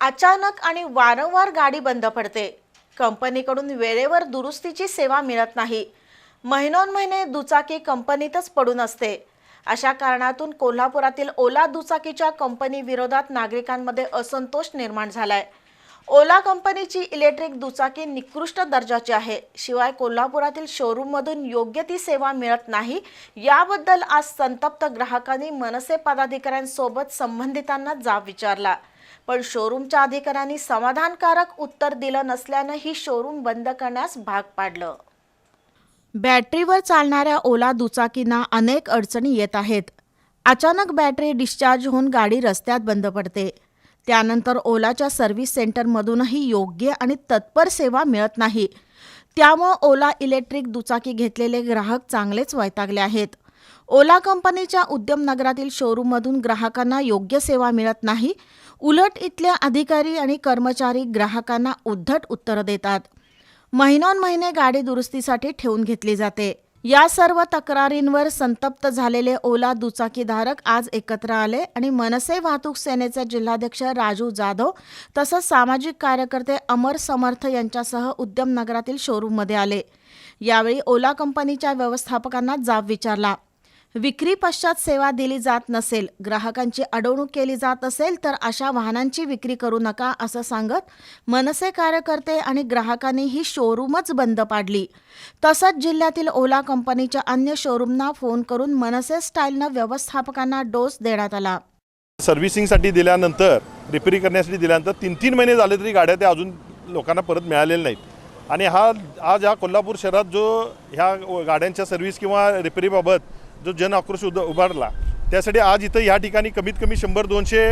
अचानक आणि वारंवार गाडी बंद पडते. कंपनीकडून वेळेवर दुरुस्तीची सेवा मिळत नाही. महिनोन महिने दुचाकी कंपनीतच पडून असते. अशा कारणातून कोल्हापुरातील ओला दुचाकीच्या कंपनी विरोधात नागरिकांमध्ये असंतोष निर्माण झालाय. ओला कंपनीची इलेक्ट्रिक दुचाकी निकृष्ट दर्जाची आहे. शिवाय कोल्हापुरातील शोरूममधून योग्य ती सेवा मिळत नाही. याबद्दल आज संतप्त ग्राहकांनी मनसे पदाधिकाऱ्यांसोबत संबंधितांना जाब विचारला. पण शोरूमच्या अधिकाऱ्यांनी समाधानकारक उत्तर दिलं नसल्यानं ही शोरूम बंद करण्यास भाग पाडलं. बॅटरीवर चालणाऱ्या ओला दुचाकींना अनेक अडचणी येत आहेत. अचानक बॅटरी डिस्चार्ज होऊन गाडी रस्त्यात बंद पडते. त्यानंतर ओलाच्या सर्व्हिस सेंटरमधूनही योग्य आणि तत्पर सेवा मिळत नाही. त्यामुळं ओला इलेक्ट्रिक दुचाकी घेतलेले ग्राहक चांगलेच वैतागले आहेत. ओला कंपनीच्या उद्यमनगरातील शोरूममधून ग्राहकांना योग्य सेवा मिळत नाही. उलट इथल्या अधिकारी आणि कर्मचारी ग्राहकांना उद्धट उत्तरं देतात. महिनोन्महिने गाडी दुरुस्तीसाठी ठेवून घेतली जाते. या सर्व तक्रारींवर संतप्त झालेले ओला दुचाकीधारक आज एकत्र आले आणि मनसे वाहतूक सेनेचे जिल्हाध्यक्ष राजू जाधव तसंच सामाजिक कार्यकर्ते अमर समर्थ यांच्यासह उद्यमनगरातील शोरूममध्ये आले. यावेळी ओला कंपनीच्या व्यवस्थापकांना जाब विचारला. विक्री पश्चात सेवा दिली जात नसेल ग्राहकांची अडवणूक केली जात असेल तर अशा वाहनांची विक्री करू नका असं सांगत मनसे कार्यकर्ते आणि ग्राहकांनी ही शोरूमच बंद पाडली. तसंच जिल्ह्यातील ओला कंपनीच्या अन्य शोरूमना फोन करून मनसे स्टाईलनं व्यवस्थापकांना डोस देण्यात आला. सर्व्हिसिंगसाठी दिल्यानंतर रिपेरिंग करण्यासाठी दिल्यानंतर तीन तीन महिने झाले तरी गाड्या त्या अजून लोकांना परत मिळालेल्या नाहीत. आणि हा आज ह्या कोल्हापूर शहरात जो ह्या गाड्यांच्या सर्व्हिस किंवा रिपेरीबाबत जो जन आक्रोश उद उभारला त्यासाठी आज इथं ह्या ठिकाणी कमीत कमी शंभर दोनशे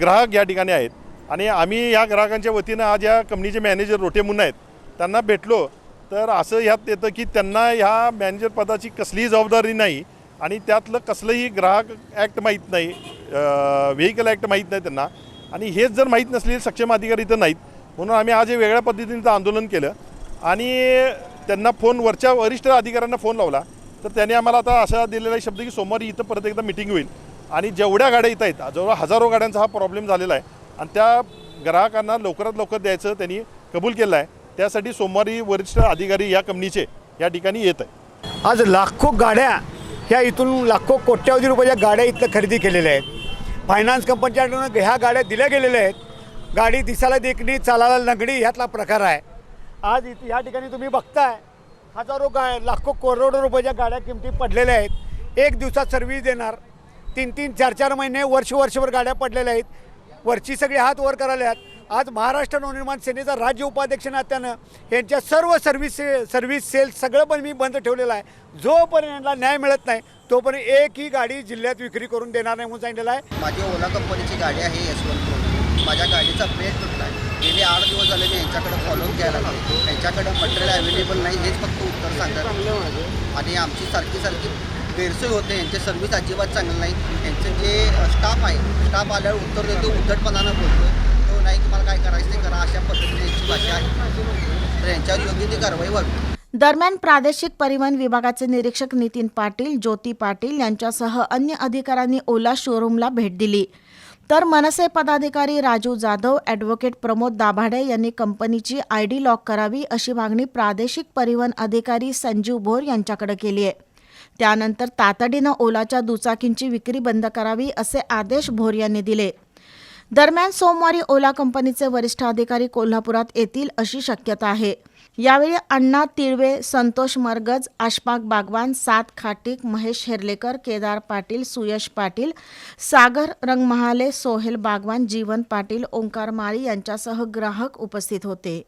ग्राहक या ठिकाणी आहेत. आणि आम्ही या ग्राहकांच्या वतीनं आज या कंपनीचे मॅनेजर रोटे मुन्ना आहेत त्यांना भेटलो. तर असं ह्यात येतं की त्यांना ह्या मॅनेजर पदाची कसलीही जबाबदारी नाही आणि त्यातलं कसलंही ग्राहक ॲक्ट माहीत नाही व्हेकल ॲक्ट माहीत नाही त्यांना. आणि हेच जर माहीत नसलेले सक्षम अधिकारी इथं नाहीत. म्हणून आम्ही आज हे वेगळ्या पद्धतीने इथं आंदोलन केलं. आणि त्यांना फोन वरच्या वरिष्ठ अधिकाऱ्यांना फोन लावला. तर त्यांनी आम्हाला आता असा दिलेला शब्द की सोमवारी इथं परत एकदा मिटिंग होईल. आणि जेवढ्या गाड्या इथं आहेत जवळ हजारो गाड्यांचा हा प्रॉब्लेम झालेला आहे. आणि त्या ग्राहकांना लवकरात लवकर द्यायचं त्यांनी कबूल केलं आहे. त्यासाठी सोमवारी वरिष्ठ अधिकारी या कंपनीचे या ठिकाणी येत आहे आज लाखो गाड्या ह्या इथून लाखो कोट्यावधी रुपयाच्या गाड्या इथं खरेदी केलेल्या आहेत. फायनान्स कंपनीच्याकडून ह्या गाड्या दिल्या गेलेल्या आहेत. गाडी दिसायला देखणी चालायला लंगडी ह्यातला प्रकार आहे. आज इथे ह्या ठिकाणी तुम्ही बघताय हजारो गा लाखो करोडो रुपयाच्या गाड्या किमती पडलेल्या आहेत. एक दिवसात सर्व्हिस देणार. तीन तीन चार चार महिने वर्ष वर्षभर गाड्या पडलेल्या आहेत. वरची सगळी हात वर करायला आहेत. आज महाराष्ट्र नवनिर्माण सेनेचा राज्य उपाध्यक्ष नात्यानं यांच्या सर्व सर्व्हिस सर्व्हिस सेल्स सगळं पण मी बंद ठेवलेलं आहे. जोपर्यंत यांना न्याय मिळत नाही तोपर्यंत एकही गाडी जिल्ह्यात विक्री करून देणार नाही म्हणून सांगितलेलं आहे. माझी ओला कंपनीची गाडी आहे यशवंतपूर गाडीचा प्लेट तुटला आहे गेले आठ दिवस झाले मी यांच्याकडे फॉलो घ्यायला लागलो यांच्याकडे मटेरियल अवेलेबल नाही हेच फक्त उत्तर सांगतात. आणि आमची सारखी सारखी गैरसोय होते यांचे सर्व्हिस अजिबात चांगलं नाही यांचे जे स्टाफ आहे स्टाफ आल्यावर उत्तर देतो उद्धटपणानं बोलतो. तो नाही तुम्हाला काय करायचं ते करा अशा पद्धतीने यांची भाषा आहे. तर यांच्यावर योग्य ती कारवाई व्हावी. दरम्यान प्रादेशिक परिवहन विभागाचे निरीक्षक नितीन पाटील ज्योती पाटील यांच्यासह अन्य अधिकाऱ्यांनी ओला शोरूमला भेट दिली. तर मनसे पदाधिकारी राजू जाधव ॲडव्होकेट प्रमोद दाभाडे यांनी कंपनीची आय डी लॉक करावी अशी मागणी प्रादेशिक परिवहन अधिकारी संजीव भोर यांच्याकडे केली आहे. त्यानंतर तातडीनं ओलाच्या दुचाकींची विक्री बंद करावी असे आदेश भोर यांनी दिले. दरम्यान सोमवारी ओला कंपनीचे वरिष्ठ अधिकारी कोल्हापुरात येतील अशी शक्यता आहे. यावेळी अण्णा तिळवे संतोष मरगज आशपाक बागवान सात खाटीक महेश हेर्लेकर केदार पाटील सुयश पाटील सागर रंगमहाले सोहेल बागवान जीवन पाटील ओंकार माळी यांच्यासह ग्राहक उपस्थित होते.